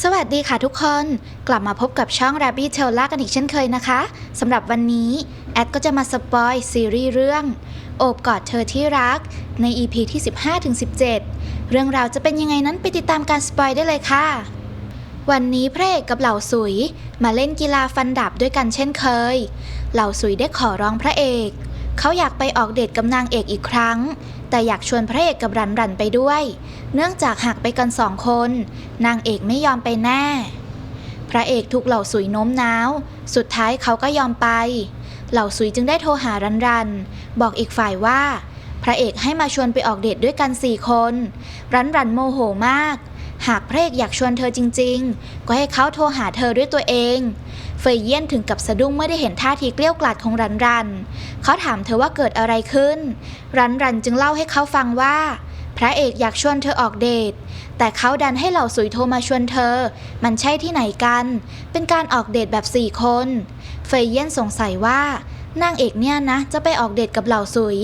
สวัสดีค่ะทุกคน กลับมาพบกับช่อง Rabbit t a i l กันอีกเช่นเคยนะคะสำหรับวันนี้ แอดก็จะมาสปอยซีรีส์เรื่อง โอบกอดเธอที่รัก ใน EP ที่ 15-17 เรื่องราวจะเป็นยังไงนั้นไปติดตามการสปอยได้เลยค่ะ วันนี้พระเอกกับเหล่าสุย มาเล่นกีฬาฟันดาบด้วยกันเช่นเคย เหล่าสุยได้ขอร้องพระเอก เขาอยากไปออกเดทกับนางเอกอีกครั้ง แต่อยากชวนพระเอกกับรันรันไปด้วย เนื่องจากหากไปกันสองคน นางเอกไม่ยอมไปแน่ พระเอกถูกเหล่าสุยโน้มน้าว สุดท้ายเขาก็ยอมไป เหล่าสุยจึงได้โทรหารันรัน บอกอีกฝ่ายว่า พระเอกให้มาชวนไปออกเดทด้วยกันสี่คน รันรันโมโหมาก หากพระเอกอยากชวนเธอจริง ๆ ก็ให้เขาโทรหาเธอด้วยตัวเอง เฟยเยี่ยนถึงกับสะดุ้งเมื่อได้เห็นท่าทีเกลี้ยวกล่อดของรันรัน เขาถามเธอว่าเกิดอะไรขึ้น รันรันจึงเล่าให้เขาฟังว่า พระเอกอยากชวนเธอออกเดท แต่เขาดันให้เหล่าสุยโทรมาชวนเธอ มันใช่ที่ไหนกัน เป็นการออกเดทแบบสี่คน เฟยเยี่ยนสงสัยว่านางเอกเนี่ยนะ จะไปออกเดทกับเหล่าสุย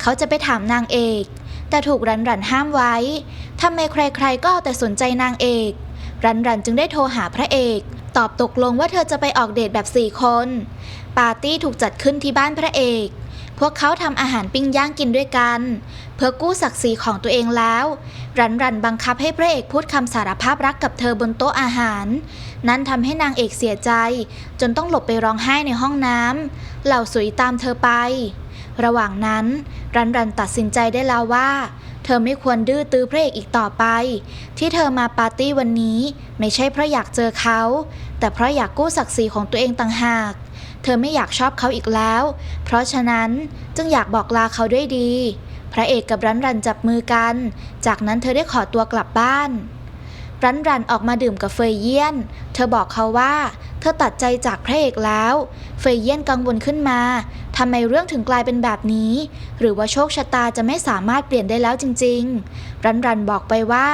เขาจะไปถามนางเอก แต่ถูกรันรันห้ามไว้ทำไมใครๆก็เอาแต่สนใจนางเอก รันรันจึงได้โทรหาพระเอก ตอบตกลงว่าเธอจะไปออกเดทแบบสี่คน ปาร์ตี้ถูกจัดขึ้นที่บ้านพระเอก พวกเขาทำอาหารปิ้งย่างกินด้วยกัน เพื่อกู้ศักดิ์ศรีของตัวเองแล้ว รันรันบังคับให้พระเอกพูดคำสารภาพรักกับเธอบนโต๊ะอาหาร นั้นทำให้นางเอกเสียใจ จนต้องหลบไปร้องไห้ในห้องน้ำเหล่าสุยตามเธอไป ระหว่างนั้น รันรันตัดสินใจได้แล้วว่า เธอไม่ควรดื้อตื้อพระเอกอีกต่อไป ที่เธอมาปาร์ตี้วันนี้ ไม่ใช่เพราะอยากเจอเขา แต่เพราะอยากกู้ศักดิ์ศรีของตัวเองต่างหาก เธอไม่อยากชอบเขาอีกแล้ว เพราะฉะนั้นจึงอยากบอกลาเขาด้วยดี พระเอกกับรันรันจับมือกัน จากนั้นเธอได้ขอตัวกลับบ้าน รันรันออกมาดื่มกับเฟยเยี่ยน เธอบอกเขาว่า ธอตัดใจจากพระเอกแล้ว เฟยเยี่ยนกังวลขึ้นมา ทำไมเรื่องถึงกลายเป็นแบบนี้ หรือว่าโชคชะตาจะไม่สามารถเปลี่ยนได้แล้วจริง ๆ รันรันบอกไปว่า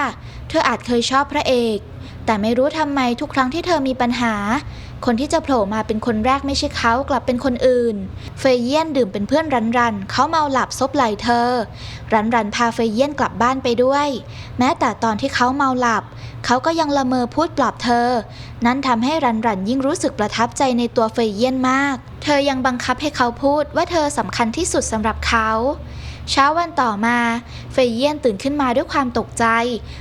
เธออาจเคยชอบพระเอก แต่ไม่รู้ทำไมทุกครั้งที่เธอมีปัญหา คนที่จะโผล่มาเป็นคนแรกไม่ใช่เขากลับเป็นคนอื่น เฟยเยียนดื่มเป็นเพื่อนรันรัน เขาเมาหลับซบไหลเธอ รันรันพาเฟยเยียนกลับบ้านไปด้วย แม้แต่ตอนที่เขาเมาหลับ เขาก็ยังละเมอพูดปลอบเธอ นั้นทำให้รันรันยิ่งรู้สึกประทับใจในตัวเฟยเยียนมาก เธอยังบังคับให้เขาพูดว่าเธอสำคัญที่สุดสำหรับเขา เช้าวันต่อมา เฟยเยียนตื่นขึ้นมาด้วยความตกใจ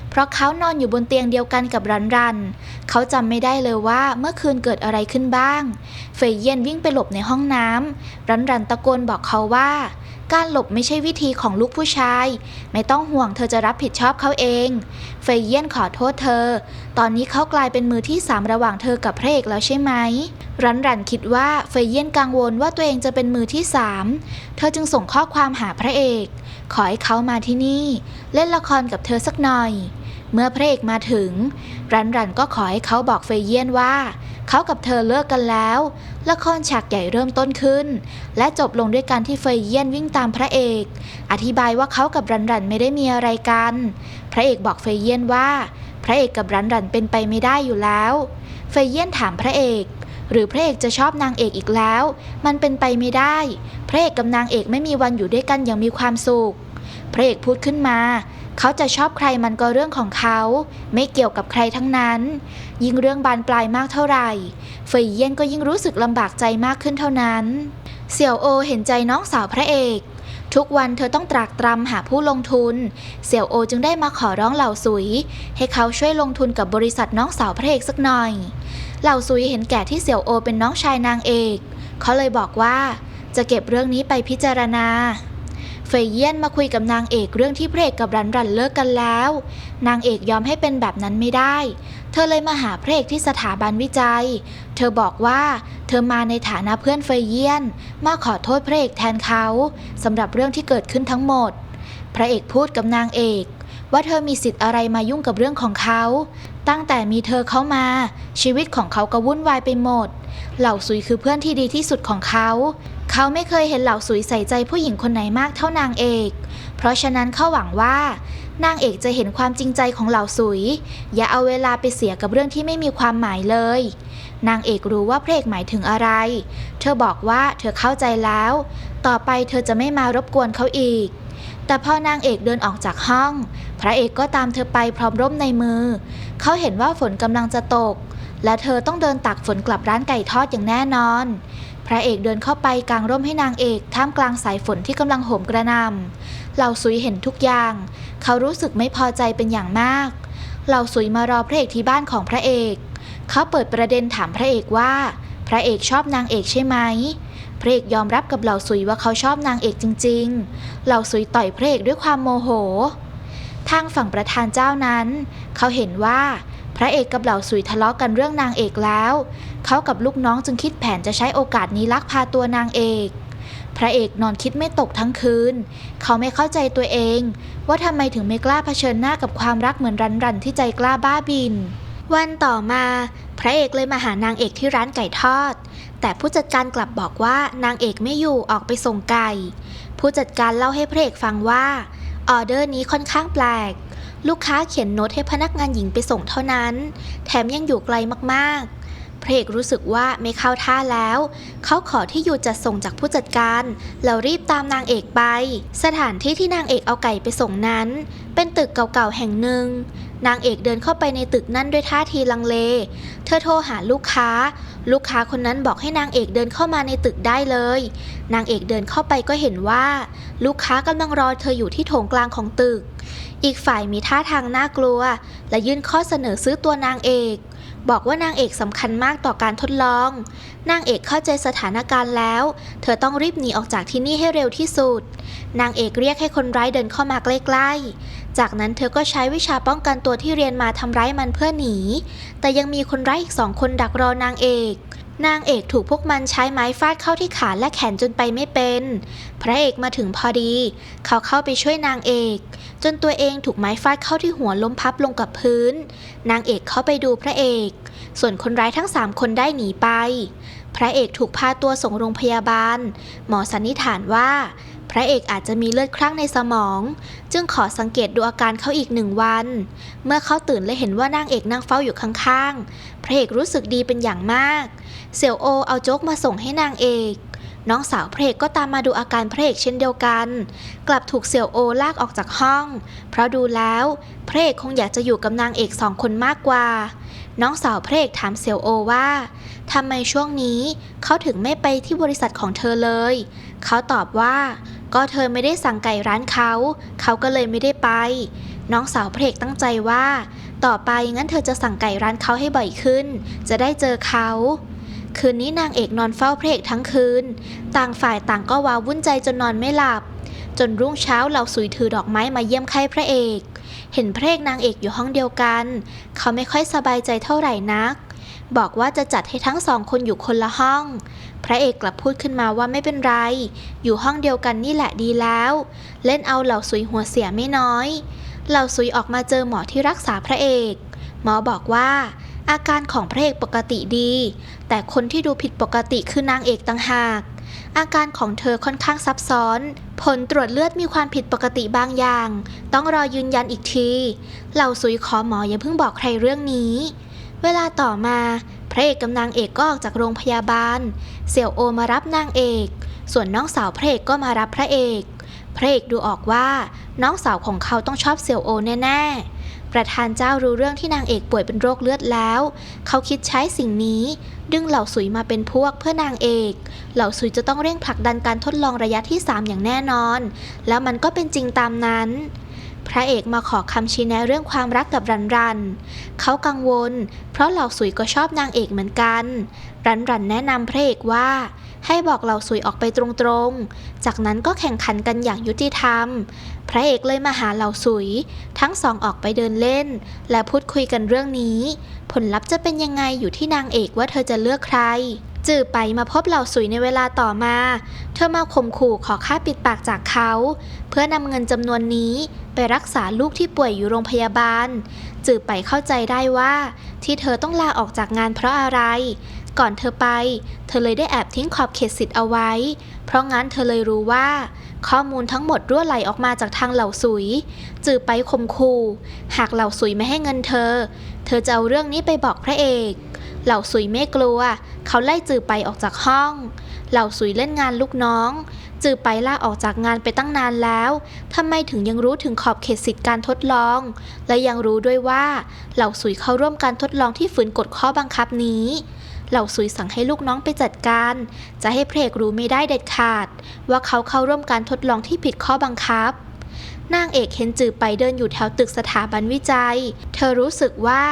เพราะเขานอนอยู่บนเตียงเดียวกันกับรันรัน เขาจำไม่ได้เลยว่าเมื่อคืนเกิดอะไรขึ้นบ้าง เฟยเยียนวิ่งไปหลบในห้องน้ำรันรันตะโกนบอกเขาว่า การหลบไม่ใช่วิธีของลูกผู้ชาย ไม่ต้องห่วงเธอจะรับผิดชอบเขาเอง เฟยเยี่ยนขอโทษเธอ ตอนนี้เขากลายเป็นมือที่สามระหว่างเธอกับพระเอกแล้วใช่ไหม รันรันคิดว่าเฟยเยี่ยนกังวลว่าตัวเองจะเป็นมือที่สามเธอจึงส่งข้อความหาพระเอก ขอให้เขามาที่นี่ เล่นละครกับเธอสักหน่อย เมื่อพระเอกมาถึง รันรันก็ขอให้เขาบอกเฟยเยี่ยนว่า เขากับเธอเลิกกันแล้ว ละครฉากใหญ่เริ่มต้นขึ้น และจบลงด้วยการที่เฟยเยี่ยนวิ่งตามพระเอก อธิบายว่าเขากับรันรันไม่ได้มีอะไรกัน พระเอกบอกเฟยเยี่ยนว่า พระเอกกับรันรันเป็นไปไม่ได้อยู่แล้ว เฟยเยี่ยนถามพระเอก หรือพระเอกจะชอบนางเอกอีกแล้ว มันเป็นไปไม่ได้ พระเอกกับนางเอกไม่มีวันอยู่ด้วยกันอย่างมีความสุข พระเอกพูดขึ้นมา เขาจะชอบใครมันก็เรื่องของเขา ไม่เกี่ยวกับใครทั้งนั้น ยิ่งเรื่องบานปลายมากเท่าไหร่เฟยเยี่ยนก็ยิ่งรู้สึกลำบากใจมากขึ้นเท่านั้น เสี่ยวโอเห็นใจน้องสาวพระเอกทุกวันเธอต้องตรากตรำหาผู้ลงทุน เสี่ยวโอจึงได้มาขอร้องเหล่าสุย ให้เขาช่วยลงทุนกับบริษัทน้องสาวพระเอกสักหน่อย เหล่าซุยเห็นแก่ที่เสี่ยวโอเป็นน้องชายนางเอก เขาเลยบอกว่าจะเก็บเรื่องนี้ไปพิจารณา เฟยเยียนมาคุยกับนางเอกเรื่องที่พระเอกกับรันรันเลิกกันแล้ว นางเอกยอมให้เป็นแบบนั้นไม่ได้ เธอเลยมาหาพระเอกที่สถาบันวิจัย เธอบอกว่าเธอมาในฐานะเพื่อนเฟยเยียน มาขอโทษพระเอกแทนเขาสำหรับเรื่องที่เกิดขึ้นทั้งหมด พระเอกพูดกับนางเอกว่าเธอมีสิทธิ์อะไรมายุ่งกับเรื่องของเขา ตั้งแต่มีเธอเข้ามา ชีวิตของเขาก็วุ่นวายไปหมด เหล่าสุยคือเพื่อนที่ดีที่สุดของเขา เขาไม่เคยเห็นเหล่าสุยใส่ใจผู้หญิงคนไหนมากเท่านางเอก เพราะฉะนั้นเขาหวังว่า นางเอกจะเห็นความจริงใจของเหล่าสุย อย่าเอาเวลาไปเสียกับเรื่องที่ไม่มีความหมายเลย นางเอกรู้ว่าเพระเอกหมายถึงอะไร เธอบอกว่าเธอเข้าใจแล้ว ต่อไปเธอจะไม่มารบกวนเขาอีก แต่พอนางเอกเดินออกจากห้อง พระเอกก็ตามเธอไปพร้อมร่มในมือ เขาเห็นว่าฝนกำลังจะตก และเธอต้องเดินตักฝนกลับร้านไก่ทอดอย่างแน่นอน พระเอกเดินเข้าไปกางร่มให้นางเอกท่ามกลางสายฝนที่กำลังโหมกระนำเหล่าซุยเห็นทุกอย่าง เขารู้สึกไม่พอใจเป็นอย่างมาก เหล่าซุยมารอพระเอกที่บ้านของพระเอก เขาเปิดประเด็นถามพระเอกว่า พระเอกชอบนางเอกใช่ไหมพระเอกยอมรับกับเหล่าซุยว่าเขาชอบนางเอกจริง ๆ เหล่าซุยต่อยพระเอกด้วยความโมโห ทางฝั่งประธานเจ้านั้น เขาเห็นว่า พระเอกกับเหล่าซุยทะเลาะกันเรื่องนางเอกแล้ว เขากับลูกน้องจึงคิดแผนจะใช้โอกาสนี้ลักพาตัวนางเอก พระเอกนอนคิดไม่ตกทั้งคืน เขาไม่เข้าใจตัวเอง ว่าทำไมถึงไม่กล้าเผชิญหน้ากับความรักเหมือนรันรันที่ใจกล้าบ้าบิน วันต่อมา พระเอกเลยมาหานางเอกที่ร้านไก่ทอด แต่ผู้จัดการกลับบอกว่านางเอกไม่อยู่ออกไปส่งไก่ ผู้จัดการเล่าให้พระเอกฟังว่าออเดอร์นี้ค่อนข้างแปลก ลูกค้าเขียนโน้ตให้พนักงานหญิงไปส่งเท่านั้น แถมยังอยู่ไกลมากๆ พระเอกรู้สึกว่าไม่เข้าท่าแล้ว เขาขอที่อยู่จัดส่งจากผู้จัดการ แล้วรีบตามนางเอกไป สถานที่ที่นางเอกเอาไก่ไปส่งนั้น เป็นตึกเก่าๆแห่งหนึ่ง นางเอกเดินเข้าไปในตึกนั่นด้วยท่าทีลังเล เธอโทรหาลูกค้า ลูกค้าคนนั้นบอกให้นางเอกเดินเข้ามาในตึกได้เลย นางเอกเดินเข้าไปก็เห็นว่า ลูกค้ากำลังรอเธออยู่ที่โถงกลางของตึก อีกฝ่ายมีท่าทางน่ากลัว และยื่นข้อเสนอซื้อตัวนางเอก บอกว่านางเอกสำคัญมากต่อการทดลอง นางเอกเข้าใจสถานการณ์แล้ว เธอต้องรีบหนีออกจากที่นี่ให้เร็วที่สุด นางเอกเรียกให้คนร้ายเดินเข้ามาใกล้ๆ จากนั้นเธอก็ใช้วิชาป้องกันตัวที่เรียนมาทำร้ายมันเพื่อหนี แต่ยังมีคนร้ายอีกสองคนดักรอนางเอก นางเอกถูกพวกมันใช้ไม้ฟาดเข้าที่ขาและแขนจนไปไม่เป็น พระเอกมาถึงพอดี เขาเข้าไปช่วยนางเอก จนตัวเองถูกไม้ฟาดเข้าที่หัวล้มพับลงกับพื้น นางเอกเข้าไปดูพระเอก ส่วนคนร้ายทั้งสามคนได้หนีไป พระเอกถูกพาตัวส่งโรงพยาบาล หมอสันนิษฐานว่า พระเอกอาจจะมีเลือดคลั่งในสมอง จึงขอสังเกตดูอาการเขาอีกหนึ่งวัน เมื่อเขาตื่นและเห็นว่านางเอกนั่งเฝ้าอยู่ข้างๆ พระเอกรู้สึกดีเป็นอย่างมาก เสี่ยวโอเอาโจ๊กมาส่งให้นางเอก น้องสาวพระเอกก็ตามมาดูอาการพระเอกเช่นเดียวกัน กลับถูกเสี่ยวโอลากออกจากห้อง เพราะดูแล้วพระเอกคงอยากจะอยู่กับนางเอกสองคนมากกว่า น้องสาวพระเอกถามเสี่ยวโอว่าทำไมช่วงนี้เขาถึงไม่ไปที่บริษัทของเธอเลย เขาตอบว่า ก็เธอไม่ได้สั่งไก่ร้านเขา เขาก็เลยไม่ได้ไป น้องสาวพระเอกตั้งใจว่า ต่อไปงั้นเธอจะสั่งไก่ร้านเขาให้บ่อยขึ้น จะได้เจอเขา คืนนี้นางเอกนอนเฝ้าพระเอกทั้งคืน ต่างฝ่ายต่างก็ว้าวุ่นใจจนนอนไม่หลับ จนรุ่งเช้าเหล่าสุยถือดอกไม้มาเยี่ยมไข้พระเอก เห็นพระเอกนางเอกอยู่ห้องเดียวกัน เขาไม่ค่อยสบายใจเท่าไหร่นัก บอกว่าจะจัดให้ทั้งสองคนอยู่คนละห้อง พระเอกกลับพูดขึ้นมาว่าไม่เป็นไร อยู่ห้องเดียวกันนี่แหละดีแล้ว เล่นเอาเหล่าสุยหัวเสียไม่น้อย เหล่าสุยออกมาเจอหมอที่รักษาพระเอก หมอบอกว่าอาการของพระเอกปกติดี แต่คนที่ดูผิดปกติคือนางเอกต่างหาก อาการของเธอค่อนข้างซับซ้อน ผลตรวจเลือดมีความผิดปกติบางอย่าง ต้องรอยืนยันอีกที เหล่าสุยขอหมออย่าเพิ่งบอกใครเรื่องนี้ เวลาต่อมา พระเอกกับนางเอกก็ออกจากโรงพยาบาล เสี่ยวโอมารับนางเอก ส่วนน้องสาวพระเอกก็มารับพระเอก พระเอกดูออกว่า น้องสาวของเขาต้องชอบเสี่ยวโอแน่ๆ ประธานเจ้ารู้เรื่องที่นางเอกป่วยเป็นโรคเลือดแล้ว เขาคิดใช้สิ่งนี้ ดึงเหล่าสุยมาเป็นพวกเพื่อนางเอก เหล่าสุยจะต้องเร่งผลักดันการทดลองระยะที่ 3 อย่างแน่นอน แล้วมันก็เป็นจริงตามนั้น พระเอกมาขอคำชี้แนะเรื่องความรักกับรันรัน เขากังวล เพราะเหล่าสุยก็ชอบนางเอกเหมือนกัน รันรันแนะนำพระเอกว่า ให้บอกเหล่าสุยออกไปตรงๆ จากนั้นก็แข่งขันกันอย่างยุติธรรม พระเอกเลยมาหาเหล่าสุย ทั้งสองออกไปเดินเล่น และพูดคุยกันเรื่องนี้ ผลลัพธ์จะเป็นยังไงอยู่ที่นางเอกว่าเธอจะเลือกใคร จื่อไปมาพบเหล่าสุยในเวลาต่อมา เธอมาข่มขู่ขอค่าปิดปากจากเขา เพื่อนำเงินจำนวนนี้ไปรักษาลูกที่ป่วยอยู่โรงพยาบาล จื่อไปเข้าใจได้ว่า ที่เธอต้องลาออกจากงานเพราะอะไร ก่อนเธอไป เธอเลยได้แอบทิ้งขอบเขตสิทธิ์เอาไว้ เพราะงั้นเธอเลยรู้ว่า ข้อมูลทั้งหมดรั่วไหลออกมาจากทางเหล่าสุย จื่อไปข่มขู่หากเหล่าสุยไม่ให้เงินเธอ เธอจะเอาเรื่องนี้ไปบอกพระเอก เหล่าสุยไม่กลัว เขาไล่จื่อไปออกจากห้อง เหล่าสุยเล่นงานลูกน้อง จือไปล่าออกจากงานไปตั้งนานแล้วทำไมถึงยังรู้ถึงขอบเขตสิทธิการทดลอง และยังรู้ด้วยว่า เหล่าสุยเข้าร่วมการทดลองที่ฝืนกฎข้อบังคับนี้ เหล่าสุยสั่งให้ลูกน้องไปจัดการ จะให้เพลกรู้ไม่ได้เด็ดขาด ว่าเขาเข้าร่วมการทดลองที่ผิดข้อบังคับ นางเอกเห็นจือไปเดินอยู่แถวตึกสถาบันวิจัย เธอรู้สึกว่า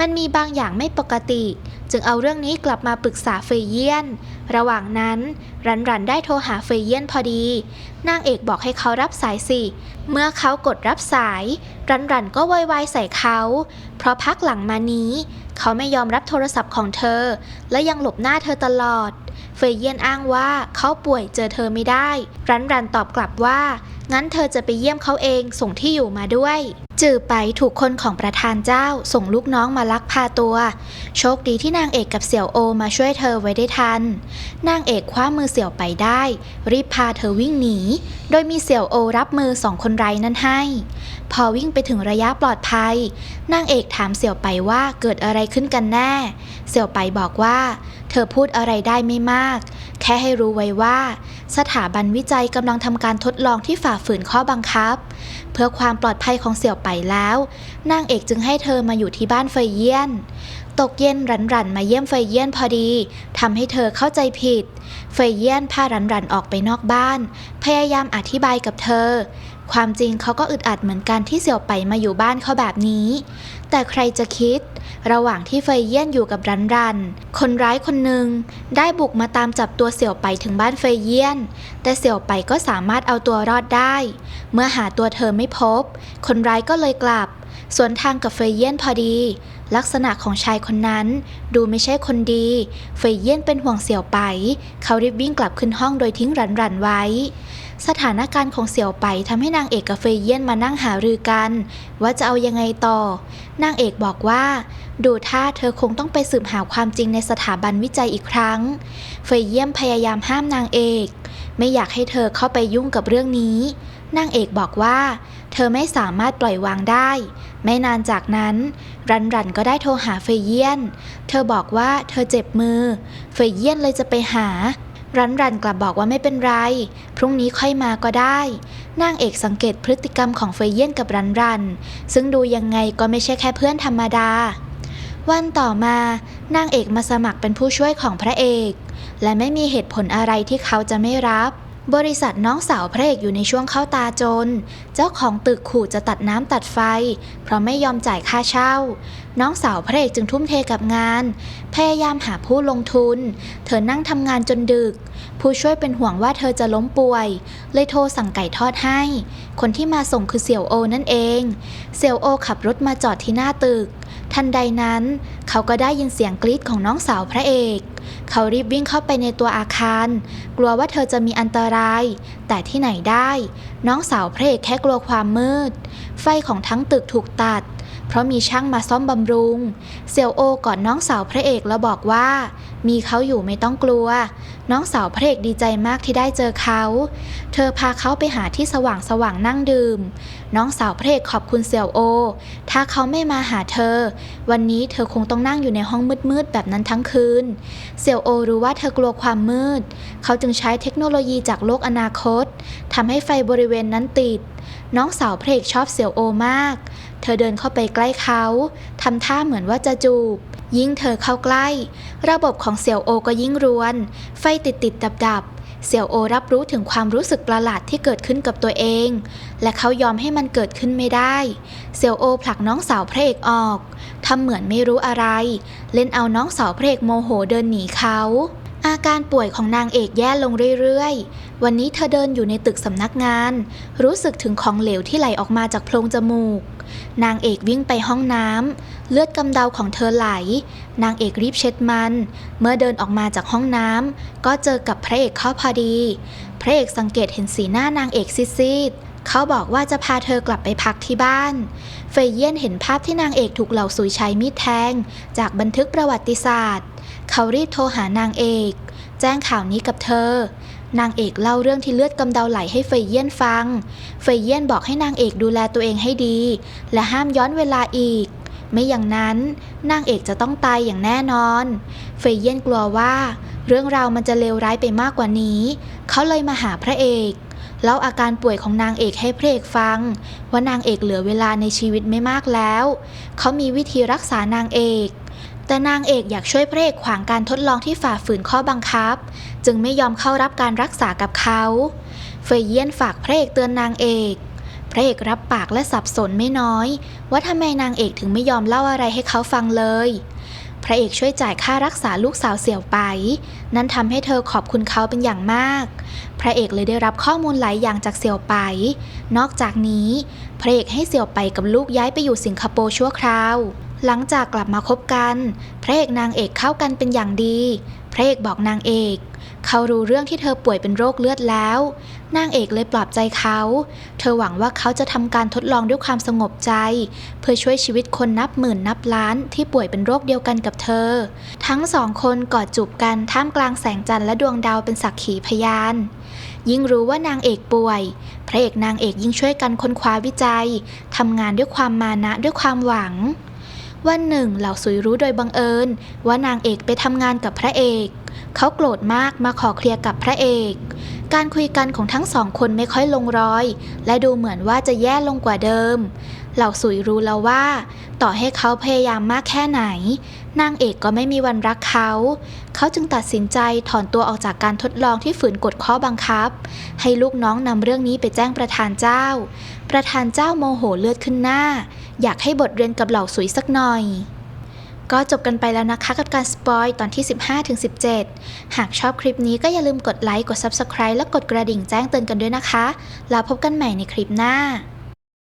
มันมีบางอย่างไม่ปกติ จึงเอาเรื่องนี้กลับมาปรึกษาเฟยเยียน ระหว่างนั้นรันรันได้โทรหาเฟยเยียนพอดี นางเอกบอกให้เขารับสายสิ เมื่อเขากดรับสาย รันรันก็โวยวายใส่เขา เพราะพักหลังมานี้ เขาไม่ยอมรับโทรศัพท์ของเธอ และยังหลบหน้าเธอตลอด เฟยเยียนอ้างว่าเขาป่วยเจอเธอไม่ได้ รันรันตอบกลับว่า งั้นเธอจะไปเยี่ยมเขาเองส่งที่อยู่มาด้วย จื่อไปถูกคนของประธานเจ้าส่งลูกน้องมาลักพาตัว โชคดีที่นางเอกกับเสี่ยวโอมาช่วยเธอไว้ได้ทัน นางเอกคว้ามือเสี่ยวไปได้ รีบพาเธอวิ่งหนี โดยมีเสี่ยวโอรับมือสองคนไร้นั้นให้ พอวิ่งไปถึงระยะปลอดภัย นางเอกถามเสี่ยวไปว่าเกิดอะไรขึ้นกันแน่ เสี่ยวไปบอกว่า เธอพูดอะไรได้ไม่มาก แค่ให้รู้ไว้ว่า สถาบันวิจัยกำลังทำการทดลองที่ฝ่าฝืนข้อบังคับ เพื่อความปลอดภัยของเสี่ยวไปแล้ว นางเอกจึงให้เธอมาอยู่ที่บ้านเฟยเยี่ยน ตกเย็นรันรันมาเยี่ยมเฟยเยี่ยนพอดีทำให้เธอเข้าใจผิด เฟยเยี่ยนพารันรันออกไปนอกบ้าน พยายามอธิบายกับเธอ ความจริงเขาก็อึดอัดเหมือนกันที่เสี่ยวไปมาอยู่บ้านเขาแบบนี้ แต่ใครจะคิด ระหว่างที่เฟยเยี่ยนอยู่กับรันรัน คนร้ายคนหนึ่งได้บุกมาตามจับตัวเสี่ยวไปถึงบ้านเฟยเยี่ยน แต่เสี่ยวไปก็สามารถเอาตัวรอดได้ เมื่อหาตัวเธอไม่พบ คนร้ายก็เลยกลับสวนทางกับเฟยเยี่ยนพอดี ลักษณะของชายคนนั้น ดูไม่ใช่คนดี เฟยเยี่ยนเป็นห่วงเสี่ยวไป เขารีบวิ่งกลับขึ้นห้องโดยทิ้งรันรันไว้ สถานการณ์ของเสี่ยวไปทำให้นางเอกกับเฟยเยี่ยนมานั่งหารือกัน ว่าจะเอายังไงต่อ นางเอกบอกว่า ดูท่าเธอคงต้องไปสืบหาความจริงในสถาบันวิจัยอีกครั้ง เฟยเยี่ยมพยายามห้ามนางเอก ไม่อยากให้เธอเข้าไปยุ่งกับเรื่องนี้ นางเอกบอกว่า เธอไม่สามารถปล่อยวางได้ ไม่นานจากนั้น รันรันก็ได้โทรหาเฟยเยี่ยน เธอบอกว่าเธอเจ็บมือ เฟยเยี่ยนเลยจะไปหา รันรันกลับบอกว่าไม่เป็นไร พรุ่งนี้ค่อยมาก็ได้ นางเอกสังเกตพฤติกรรมของเฟยเยี่ยนกับรันรัน ซึ่งดูยังไงก็ไม่ใช่แค่เพื่อนธรรมดา วันต่อมานางเอกมาสมัครเป็นผู้ช่วยของพระเอก และไม่มีเหตุผลอะไรที่เขาจะไม่รับ บริษัทน้องสาวพระเอกอยู่ในช่วงเข้าตาจน เจ้าของตึกขู่จะตัดน้ำตัดไฟ เพราะไม่ยอมจ่ายค่าเช่า น้องสาวพระเอกจึงทุ่มเทกับงาน พยายามหาผู้ลงทุน เธอนั่งทำงานจนดึก ผู้ช่วยเป็นห่วงว่าเธอจะล้มป่วย เลยโทรสั่งไก่ทอดให้ คนที่มาส่งคือเสี่ยวโอนั่นเอง เสี่ยวโอขับรถมาจอดที่หน้าตึก ทันใดนั้น เขาก็ได้ยินเสียงกรี๊ดของน้องสาวพระเอก เขารีบวิ่งเข้าไปในตัวอาคาร กลัวว่าเธอจะมีอันตราย แต่ที่ไหนได้ น้องสาวพระเอกแค่กลัวความมืด ไฟของทั้งตึกถูกตัด เพราะมีช่างมาซ่อมบำรุง เซียวโอกอดน้องสาวพระเอกแล้วบอกว่ามีเขาอยู่ไม่ต้องกลัว น้องสาวพระเอกดีใจมากที่ได้เจอเขา เธอพาเขาไปหาที่สว่างสว่างนั่งดื่ม น้องสาวพระเอกขอบคุณเซียวโอ ถ้าเขาไม่มาหาเธอ วันนี้เธอคงต้องนั่งอยู่ในห้องมืดๆแบบนั้นทั้งคืนเซียวโอรู้ว่าเธอกลัวความมืด เขาจึงใช้เทคโนโลยีจากโลกอนาคตทำให้ไฟบริเวณนั้นติด น้องสาวพระเอกชอบเซียวโอมาก เธอเดินเข้าไปใกล้เขาทำท่าเหมือนว่าจะจูบ ยิ่งเธอเข้าใกล้ ระบบของเสี่ยวโอก็ยิ่งรวน ไฟติดติดดับดับเสี่ยวโอรับรู้ถึงความรู้สึกประหลาดที่เกิดขึ้นกับตัวเอง และเขายอมให้มันเกิดขึ้นไม่ได้ เสี่ยวโอผลักน้องสาวพระเอกออกทำเหมือนไม่รู้อะไร เล่นเอาน้องสาวพระเอกโมโหเดินหนีเขา อาการป่วยของนางเอกแย่ลงเรื่อยๆ วันนี้เธอเดินอยู่ในตึกสำนักงาน รู้สึกถึงของเหลวที่ไหลออกมาจากโพรงจมูก นางเอกวิ่งไปห้องน้ำ เลือดกำเดาของเธอไหล นางเอกรีบเช็ดมัน เมื่อเดินออกมาจากห้องน้ำ ก็เจอกับพระเอกเข้าพอดี พระเอกสังเกตเห็นสีหน้านางเอกซีดๆ เขาบอกว่าจะพาเธอกลับไปพักที่บ้าน เฟยเยี่ยนเห็นภาพที่นางเอกถูกเหล่าสุยใช้มีดแทง จากบันทึกประวัติศาสตร์ เขารีบโทรหานางเอก แจ้งข่าวนี้กับเธอ นางเอกเล่าเรื่องที่เลือดกำเดาไหลให้เฟยเยี่ยนฟัง เฟยเยี่ยนบอกให้นางเอกดูแลตัวเองให้ดี และห้ามย้อนเวลาอีก ไม่อย่างนั้นนางเอกจะต้องตายอย่างแน่นอน เฟยเยียนกลัวว่า เรื่องราวมันจะเลวร้ายไปมากกว่านี้ เขาเลยมาหาพระเอกเล่าอาการป่วยของนางเอกให้พระเอกฟัง ว่านางเอกเหลือเวลาในชีวิตไม่มากแล้ว เขามีวิธีรักษานางเอก แต่นางเอกอยากช่วยพระเอกขวางการทดลองที่ฝ่าฝืนข้อบังคับ จึงไม่ยอมเข้ารับการรักษากับเขา เฟยเยียนฝากพระเอกเตือนนางเอกพระเอกรับปากและสับสนไม่น้อย ว่าทำไมนางเอกถึงไม่ยอมเล่าอะไรให้เขาฟังเลย พระเอกช่วยจ่ายค่ารักษาลูกสาวเสี่ยวไป นั่นทำให้เธอขอบคุณเขาเป็นอย่างมาก พระเอกเลยได้รับข้อมูลหลายอย่างจากเสี่ยวไป นอกจากนี้ พระเอกให้เสี่ยวไปกับลูกย้ายไปอยู่สิงคโปร์ชั่วคราว หลังจากกลับมาคบกัน พระเอกนางเอกเข้ากันเป็นอย่างดี พระเอกบอกนางเอก เขารู้เรื่องที่เธอป่วยเป็นโรคเลือดแล้ว นางเอกเลยปลอบใจเขา เธอหวังว่าเขาจะทำการทดลองด้วยความสงบใจ เพื่อช่วยชีวิตคนนับหมื่นนับล้านที่ป่วยเป็นโรคเดียวกันกับเธอ ทั้งสองคนกอดจูบกันท่ามกลางแสงจันทร์และดวงดาวเป็นสักขีพยานยิ่งรู้ว่านางเอกป่วย พระเอกนางเอกยิ่งช่วยกันค้นคว้าวิจัย ทำงานด้วยความมานะด้วยความหวัง วันหนึ่งเหล่าสุยรู้โดยบังเอิญ ว่านางเอกไปทำงานกับพระเอก เขาโกรธมากมาขอเคลียร์กับพระเอก การคุยกันของทั้งสองคนไม่ค่อยลงรอย และดูเหมือนว่าจะแย่ลงกว่าเดิม เหล่าสุยรู้แล้วว่า ต่อให้เขาพยายามมากแค่ไหน นางเอกก็ไม่มีวันรักเขา เขาจึงตัดสินใจถอนตัวออกจากการทดลองที่ฝืนกฎข้อบังคับ ให้ลูกน้องนำเรื่องนี้ไปแจ้งประธานเจ้า ประธานเจ้าโมโหเลือดขึ้นหน้า อยากให้บทเรียนกับเหล่าสุยสักหน่อย ก็จบกันไปแล้วนะคะกับการสปอยตอนที่ 15-17 หากชอบคลิปนี้ก็อย่าลืมกดไลค์ กด Subscribe และกดกระดิ่งแจ้งเตือนกันด้วยนะคะ แล้วพบกันใหม่ในคลิปหน้า